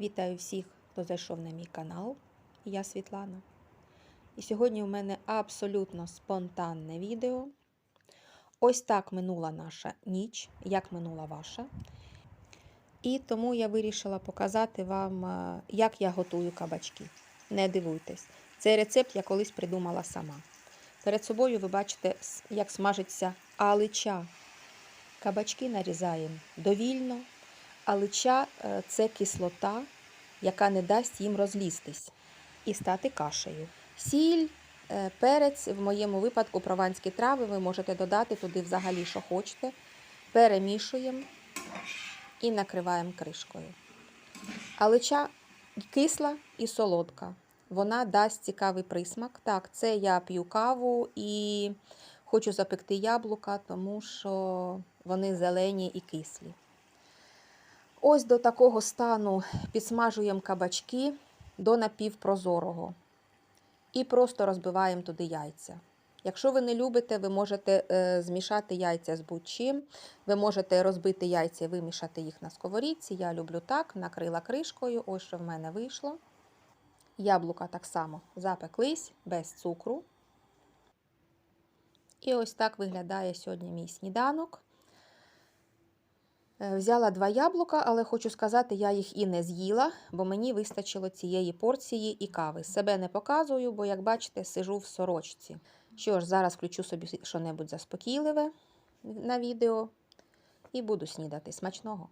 Вітаю всіх, хто зайшов на мій канал. Я Світлана. І сьогодні у мене абсолютно спонтанне відео. Ось так минула наша ніч, як минула ваша. І тому я вирішила показати вам, е, як я готую кабачки. Не дивуйтесь, цей рецепт я колись придумала сама. Перед собою ви бачите, як смажиться алича. Кабачки нарізаємо довільно. Алича е, це кислота, яка не дасть їм розлізтись і стати кашею. Сіль, е, перець, в моєму випадку прованські трави, ви можете додати туди взагалі, що хочете. Перемішуємо і накриваємо кришкою. Алича кисла і солодка. Вона дасть цікавий присмак. Так, це я п'ю каву і хочу запекти яблука, тому що вони зелені і кислі. Ось до такого стану підсмажуємо кабачки до напівпрозорого і просто розбиваємо туди яйця. Якщо ви не любите, ви можете е, змішати яйця з будь-чим. Ви можете розбити яйця і вимішати їх на сковорідці. Я люблю так, накрила кришкою. Ось що в мене вийшло. Яблука так само запеклись без цукру. І ось так виглядає сьогодні мій сніданок. Е, Взяла два яблука, але хочу сказати, я їх і не з'їла, бо мені вистачило цієї порції і кави. Себе не показую, бо, як бачите, сижу в сорочці. Що ж, зараз включу собі що-небудь заспокійливе на відео і буду снідати. Смачного!